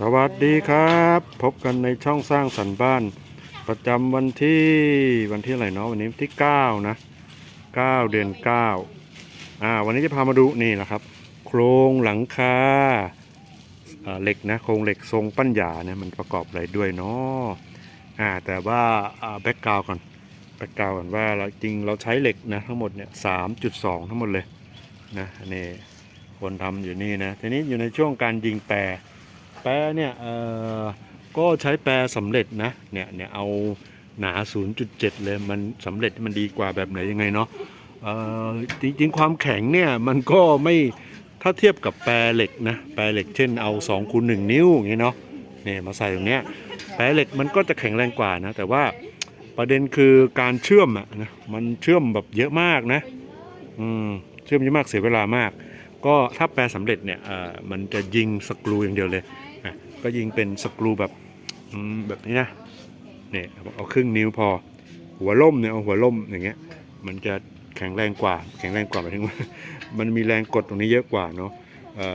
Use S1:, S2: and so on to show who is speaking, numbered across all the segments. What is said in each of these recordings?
S1: สวัสดีครับ พบกันในช่องสร้างสรรค์บ้าน ประจำวันที่วันที่อะไรเนาะวันนี้วันที่ 9 นะ 9 เดือน 9 อ่า วันนี้จะพามาดูนี่นะครับ โครงหลังคาเหล็กนะโครงเหล็กทรงปั้นหยานะมันประกอบอะไรด้วยเนาะอ่าแต่ว่าแบ็กกราวก่อนแบ็กกราวก่อนว่าเราจริงเราใช้เหล็กนะทั้งหมดเนี่ย3.2ทั้งหมดเลยนะอันนี่คนทำอยู่นี่นะทีนี้อยู่ในช่วงการยิงแปร แปรเนี่ยเอ่อก็ใช้แปรสำเร็จนะเนี่ยเนี่ยเอาหนา 0.7 เลยมันสำเร็จมันดีกว่าแบบไหนยังไงเนาะเอ่อจริงๆ ความแข็งเนี่ยมันก็ไม่ถ้าเทียบกับแปรเหล็กนะแปรเหล็กเช่นเอา2คูณ1นิ้วอย่างเงี้ยเนาะเนี่ยมาใส่ตรงเนี้ยแปรเหล็กมันก็จะแข็งแรงกว่านะ แต่ว่าประเด็นคือการเชื่อมอะนะมันเชื่อมแบบเยอะมากนะอืมเชื่อมเยอะมากเสียเวลามาก ก็ถ้าแปลสำเร็จเนี่ยเอ่อมันจะยิงสกรูอย่างเดียวเลย ก็ยิงเป็นสกรูแบบแบบนี้นะเนี่ยเอาครึ่งนิ้วพอ หัวล่มเนี่ยเอาหัวล่มอย่างเงี้ย มันจะแข็งแรงกว่า แข็งแรงกว่าหมายถึงว่า มันมีแรงกดตรงนี้เยอะกว่าเนาะ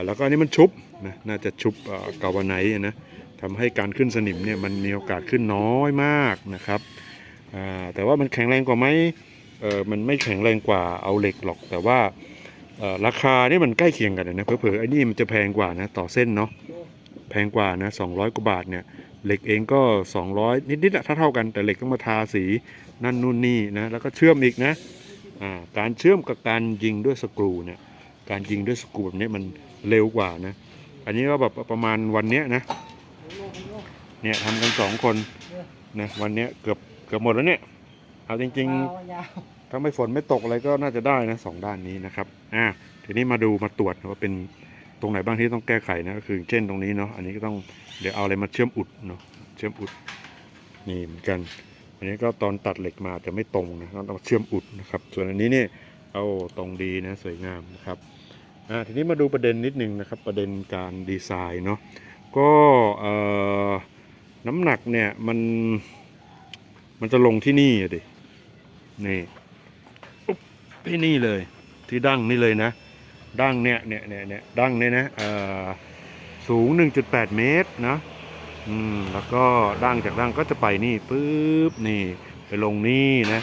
S1: แล้วก็อันนี้มันชุบนะน่าจะชุบกาวไนท์นะทำให้การขึ้นสนิมเนี่ยมันมีโอกาสขึ้นน้อยมากนะครับแต่ว่ามันแข็งแรงกว่าไหมมันไม่แข็งแรงกว่าเอาเหล็กหรอก แต่ว่าราคานี่มันใกล้เคียงกันนะเผลอๆไอ้นี่มันจะแพงกว่านะต่อเส้นเนาะ แพงกว่านะ200 กว่าบาทเนี่ยเหล็กเองก็ 200 นิดๆอะถ้าเท่ากันแต่เหล็กต้องมาทาสีนั่นนู่นนี่นะแล้วก็เชื่อมอีกนะการเชื่อมกับการยิงด้วยสกรูเนี่ยการยิงด้วยสกรูแบบนี้มันเร็วกว่านะอันนี้ก็แบบประมาณวันเนี้ยนะเนี่ยทำกันสองคนนะวันเนี้ยเกือบเกือบหมดแล้วเนี่ยเอาจริงๆถ้าไม่ฝนไม่ตกอะไรก็น่าจะได้นะสองด้านนี้นะครับอ่าทีนี้มาดูมาตรวจว่าเป็น ตรงไหนบ้างที่ต้องแก้ไขนะก็คือเช่นตรงนี้เนาะอันนี้ก็ต้องเดี๋ยวเอาอะไรมาเชื่อมอุดเนาะเชื่อมอุดนี่เหมือนกัน อันนี้ก็ตอนตัดเหล็กมาจะไม่ตรงนะต้องต้องเชื่อมอุดนะครับ ส่วนอันนี้เนี่ยเอาตรงดีนะสวยงามนะครับอ่าทีนี้มาดูประเด็นนิดนึงนะครับ ประเด็นการดีไซน์เนาะก็เอ่อน้ำหนักเนี่ยมันมันจะลงที่นี่อะดินี่ที่นี่เลยที่ดั้งนี่เลยนะ ดั้งเนี่ยเนี่ยเนี่ยเนี่ยดั้งเนี่ยนะเออสูง 1.8 เมตรนะอืมแล้วก็ดั้งจากดั้งก็จะไปนี่ปุ๊บนี่ไปลงนี่นะ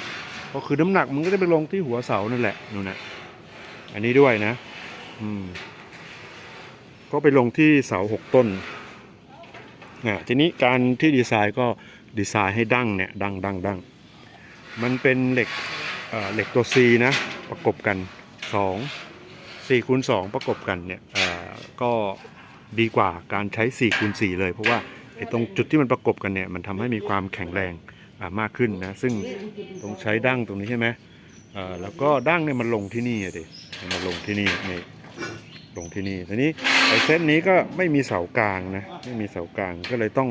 S1: ก็คือน้ำหนักมันก็จะไปลงที่หัวเสานั่นแหละนู่นนะอันนี้ด้วยนะอืมก็ไปลงที่เสาหกต้นอะทีนี้การที่ดีไซน์ก็ดีไซน์ให้ดั้งเนี่ยดั้งดั้งดั้งมันเป็นเหล็กเอ่อเหล็กตัว C นะประกบกัน 2 4คูณ2ประกบกันเนี่ยก็ดีกว่าการใช้4คูณ4เลย เพราะว่าไอ้ตรงจุดที่มันประกบกันเนี่ยมันทำให้มีความแข็งแรงมากขึ้นนะซึ่งต้องใช้ดั้งตรงนี้ใช่ไหมแล้วก็ดั้งเนี่ยมันลงที่นี่อะดิมันมาลงที่นี่นี่ลงที่นี่ทีนี้ไอ้เส้นนี้ก็ไม่มีเสากลางนะไม่มีเสากลางก็เลยต้อง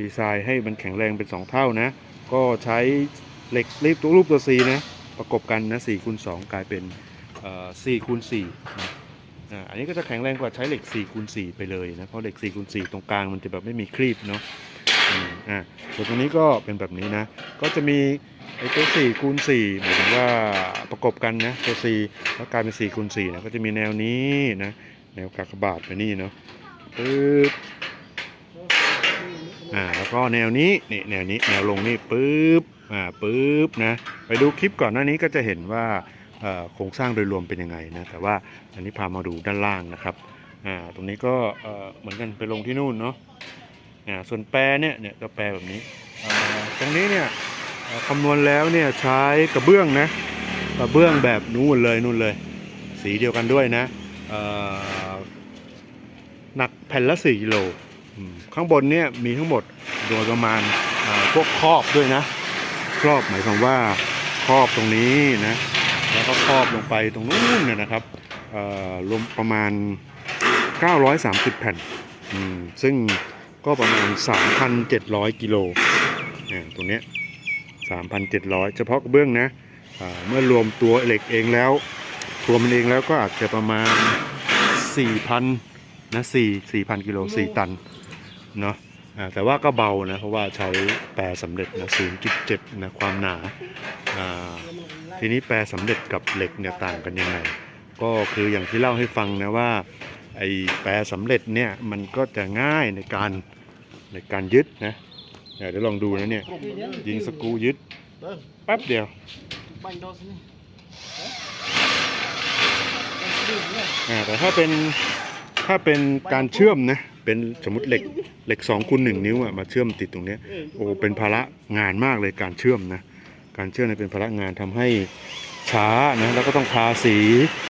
S1: ดีไซน์ให้มันแข็งแรงเป็นสองเท่านะ ก็ใช้เหล็กรีบตัวรูปตัว C นะประกบกันนะ4คูณ2กลายเป็น 4คูณ4นะอันนี้ก็จะแข็งแรงกว่าใช้เหล็ก4คูณ4ไปเลยนะ เพราะเหล็ก4คูณ4ตรงกลางมันจะแบบไม่มีครีบเนาะอ่าส่วนตรงนี้ก็เป็นแบบนี้นะ ก็จะมีไอ้ตัว4คูณ4หมายถึงว่าประกบกันนะตัว C แล้วกลายเป็น4คูณ4นะก็จะมีแนวนี้นะแนวกากบาทไปนี่เนาะปึ๊บอ่าแล้วก็แนวนี้นี่แนวนี้แนวลงนี่ปึ๊บอ่าปึ๊บนะไปดูคลิปก่อนหน้านี้ก็จะเห็นว่า โครงสร้างโดยรวมเป็นยังไงนะแต่ว่าอันนี้พามาดูด้านล่างนะครับตรงนี้ก็เหมือนกันไปลงที่นู่นเนาะส่วนแปรเนี่ยเนี่ยก็แปรแบบนี้ตรงนี้เนี่ยคำนวณแล้วเนี่ยใช้กระเบื้องนะกระเบื้องแบบนู่นเลยนู่นเลย สีเดียวกันด้วยนะหนักแผ่นละ4กิโลข้างบนเนี่ยมีทั้งหมดโดยประมาณพวกครอบด้วยนะ ครอบหมายความว่าครอบตรงนี้นะ แล้วก็ครอบลงไปตรงนู้นเนี่ยนะครับรวมประมาณ 930 แผ่น ซึ่งก็ประมาณ 3,700 กิโลตรงเนี้ย3,700 เฉพาะกระเบื้องนะเมื่อรวมตัวเหล็กเองแล้วตัวมันเองแล้วก็อาจจะประมาณ 4,000นะสี่สี่พันกิโลสี่ตัน เนาะ แต่ว่าก็เบานะ เพราะว่าใช้แปรสำเร็จนะศูนย์จุดเจ็ดนะความหนา ทีนี้แปรสำเร็จกับเหล็กเนี่ยต่างกันยังไง ก็คืออย่างที่เล่าให้ฟังนะว่าไอแปรสำเร็จเนี่ยมันก็จะง่ายในการในการยึดนะเดี๋ยวลองดูนะเนี่ยยิงสกูยึดแป๊บเดียวแต่ถ้าเป็นถ้าเป็นการเชื่อมนะ เป็นสมมติเหล็กเหล็กสองคูณหนึ่งนิ้วอะมาเชื่อมติดตรงเนี้ยโอ้เป็นภาระงานมากเลยการเชื่อมนะการเชื่อมเนี่ยเป็นภาระงานทำให้ช้านะแล้วก็ต้องทาสี